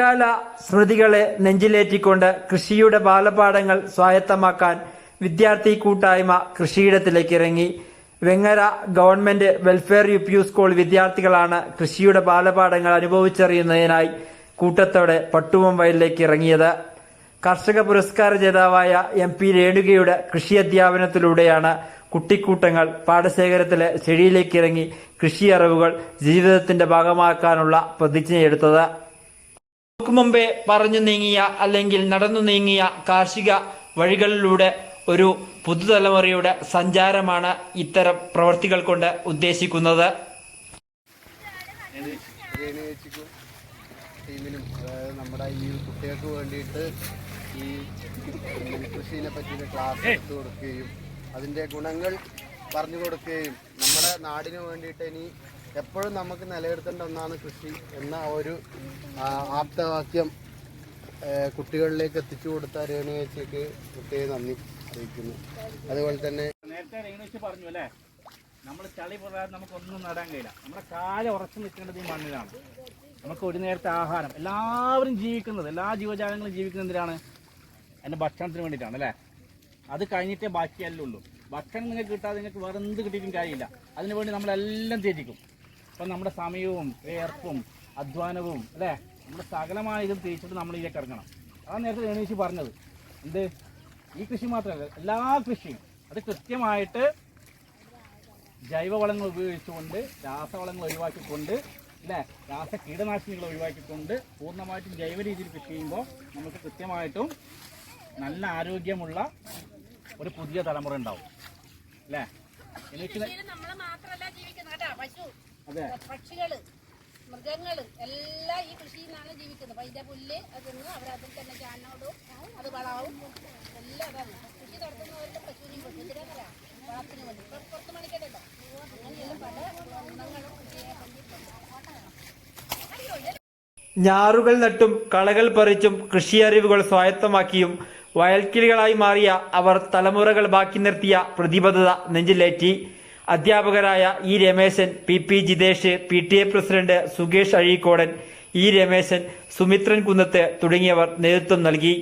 കാല സ്മൃതികളെ നെഞ്ചിലേറ്റിക്കൊണ്ട് കൃഷിയുടെ ബാലപാഠങ്ങൾ സ്വായത്തമാക്കാൻ വിദ്യാർത്ഥി കൂട്ടായ്മ കൃഷിയിടത്തിലേക്ക് ഇറങ്ങി Vengara government welfare U P school വിദ്യാർത്ഥികളാണ് കൃഷിയുടെ ബാലപാഠങ്ങൾ അനുഭവിച്ചറിയുന്നതിനായി കൂട്ടത്തോടെ പട്ടുവം വയലിലേക്ക് ഇറങ്ങിയത് കർഷക പുരസ്കാര ജേതാവായ എം പി രേണുകയുടെ കൃഷി അധ്യാപനത്തിലൂടെയാണ് കുട്ടിക്കൂട്ടങ്ങൾ പാടശേഖരത്തിലെ ചെടിയിലേക്ക് ഇറങ്ങി കൃഷി അറിവുകൾ ജീവിതത്തിന്റെ ഭാഗമാക്കാനുള്ള പ്രതിജ്ഞയെടുത്തത്. മുമ്പേ പറഞ്ഞു നീങ്ങിയ അല്ലെങ്കിൽ നടന്നു നീങ്ങിയ കാർഷിക വഴികളിലൂടെ ഒരു പുതുതലമുറയുടെ സഞ്ചാരമാണ് ഇത്തരം പ്രവൃത്തികൾ കൊണ്ട് ഉദ്ദേശിക്കുന്നത്. ടീമിനും അതായത് നമ്മുടെ ഈ കുട്ടികൾക്ക് വേണ്ടിയിട്ട് ഈ കൃഷിനെ പറ്റിയിട്ട് ക്ലാസ് എടുത്തു കൊടുക്കുകയും അതിന്റെ ഗുണങ്ങൾ പറഞ്ഞു കൊടുക്കുകയും നമ്മുടെ നാടിനു വേണ്ടിയിട്ട് ഇനി എപ്പോഴും നമുക്ക് നിലനിർത്തേണ്ട ഒന്നാണ് കൃഷി എന്ന ഒരു ആപ്തവാക്യം കുട്ടികളിലേക്ക് എത്തിച്ചു കൊടുത്ത രേണു ചേച്ചിക്ക് പ്രത്യേക നന്ദി അറിയിക്കുന്നു. അതുപോലെ തന്നെ നേരത്തെ ഇംഗ്ലീഷ് പറഞ്ഞു അല്ലേ? നമ്മൾ ചളി പ്രകാരം നമുക്കൊന്നും നടാൻ കഴിയില്ല. നമ്മുടെ കാല ഉറച്ചു നിൽക്കേണ്ടത് ഈ മണ്ണിലാണ്. നമുക്ക് ഒരു നേരത്തെ ആഹാരം എല്ലാവരും ജീവിക്കുന്നത് എല്ലാ ജീവജാലങ്ങളും ജീവിക്കുന്നത് എന്തിനാണ്? എന്റെ ഭക്ഷണത്തിന് വേണ്ടിയിട്ടാണ് അല്ലേ? അത് കഴിഞ്ഞിട്ടേ ബാക്കിയല്ലേ ഉള്ളൂ. ഭക്ഷണം നിങ്ങൾക്ക് കിട്ടാതെ നിങ്ങൾക്ക് വേറെ എന്ത് കിട്ടിയിട്ടും കാര്യമില്ല. അതിനുവേണ്ടി നമ്മളെല്ലാം ത്യജിക്കും. ഇപ്പം നമ്മുടെ സമയവും വേർപ്പും അധ്വാനവും അല്ലേ? നമ്മുടെ സകലമായ ഇതും തിരിച്ചിട്ട് നമ്മൾ ഇതിലേക്ക് ഇറങ്ങണം. അതാണ് നേരത്തെ രേണീശി പറഞ്ഞത്. എന്ത്? ഈ കൃഷി മാത്രമല്ല എല്ലാ കൃഷിയും. അത് കൃത്യമായിട്ട് ജൈവവളങ്ങൾ ഉപയോഗിച്ചുകൊണ്ട് രാസവളങ്ങൾ ഒഴിവാക്കിക്കൊണ്ട് അല്ലേ? രാസ കീടനാശിനികൾ ഒഴിവാക്കിക്കൊണ്ട് പൂർണമായിട്ടും ജൈവ രീതിയിൽ കൃഷി ചെയ്യുമ്പോൾ നമുക്ക് കൃത്യമായിട്ടും നല്ല ആരോഗ്യമുള്ള ഒരു പുതിയ തലമുറ ഉണ്ടാവും. അല്ലേ? എനിക്ക് പക്ഷികൾ മൃഗങ്ങൾ എല്ലാം ഈ കൃഷിയിൽ നിന്നാണ് ജീവിക്കുന്നത്. അപ്പൊ അതിന്റെ പുല്ല് അത് അവർ അതിൽ തന്നെ ചാനോടും അത് വളാവും എല്ലാം അതാണ്. കൃഷി നടത്തുന്നവരുടെ പശുവിനെയും കൊടുക്കും. എന്തിനാ വളത്തിന് വേണ്ടി. ഇപ്പൊ പുറത്ത് മണിക്കല്ലോ അങ്ങനെയെല്ലാം പല ഗുണങ്ങളും കൃഷിയെ കൊണ്ടിട്ടുണ്ട് ഞാറുകൾ നട്ടും കളകൾ പറിച്ചും കൃഷി കൃഷിയറിവുകൾ സ്വായത്തമാക്കിയും വയൽക്കിളികളായി മാറിയ അവർ തലമുറകൾ ബാക്കി നിർത്തിയ പ്രതിബദ്ധത നെഞ്ചിലേറ്റി. അധ്യാപകരായ E Rameshan P P Jithesh P T A president Sukesh Azhikodan E Rameshan Sumithran Kunnath തുടങ്ങിയവർ നേതൃത്വം നൽകി.